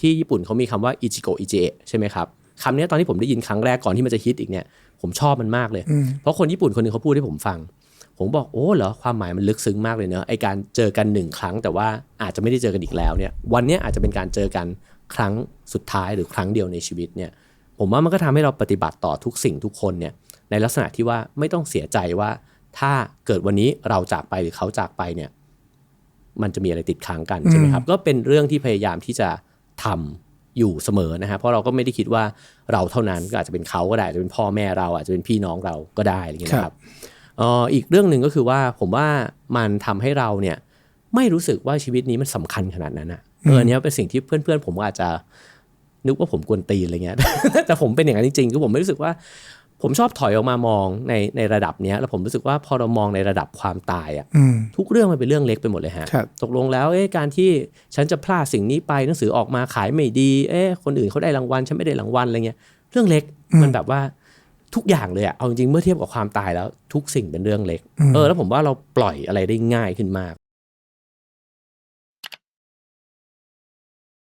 ที่ญี่ปุ่นเขามีคำว่าอิจิโกอิจิเอะใช่ไหมครับคำเนี้ยตอนที่ผมได้ยินครั้งแรกก่อนที่มันจะฮิตอีกเนี่ยผมชอบมันมากเลยอืมเพราะคนญี่ปุ่นคนหนึงเขาพูดให้ผมฟัง ผมบอกโอ้เหรอความหมายมันลึกซึ้งมากเลยเนอะไอการเจอกันหนึ่งครั้ง แต่ว่าอาจจะไม่ได้เจอกันอีกแล้วเนี่ยวันเนี้ยอาจจะเป็นการเจอกันครั้งสุดท้ายหรือครั้งเดียวในชีวิตเนี่ยผมว่ามันก็ทำให้เราปฏิบัติต่อทุกสิ่งทุกคนเนี่ยในลักษณะที่ว่าไม่ต้องเสียใจว่าถ้าเกิดวันนี้เราจากไปหรือเขาจากไปเนี่ยมันจะมีอะไรติดค้างกันใช่ไหมครับก็เป็นเรื่องที่พยายามที่จะ ทำอยู่เสมอนะฮะเพราะเราก็ไม่ได้คิดว่าเราเท่านั้นก็อาจจะเป็นเขาก็ได้อาจจะเป็นพ่อแม่เราอาจจะเป็นพี่น้องเราก็ได้อะไรอย่างเงี้ยนะครับเอ่ออีกเรื่องหนึ่งก็คือว่าผมว่ามันทำให้เราเนี่ยไม่รู้สึกว่าชีวิตนี้มันสำคัญขนาดนั้นอะเอออนเนี้ยเป็นสิ่งที่เพื่อนๆ ผมก็อาจจะนึกว่าผมกวนตีนอะไรเงี้ยแต่ผมเป็นอย่างนั้นจริงๆคือผมไม่รู้สึกว่า ผมชอบถอยออกมามองในในระดับเนี้ยแล้วผมรู้สึกว่าพอเรามองในระดับความตายอะอืมทุกเรื่องมันเป็นเรื่องเล็กไปหมดเลยฮะครับตกลงแล้วเอ๊ะการที่ฉันจะพลาดสิ่งนี้ไปหนังสือออกมาขายไม่ดีเอ๊ะคนอื่นเขาได้รางวัลฉันไม่ได้รางวัลอะไรเงี้ยเรื่องเล็กอืมมันแบบว่าทุกอย่างเลยอะเอาจริงๆเมื่อเทียบกับความตายแล้ว ทุกสิ่งเป็นเรื่องเล็กอืมเออแล้วผมว่าเราปล่อยอะไรได้ง่ายขึ้นมาก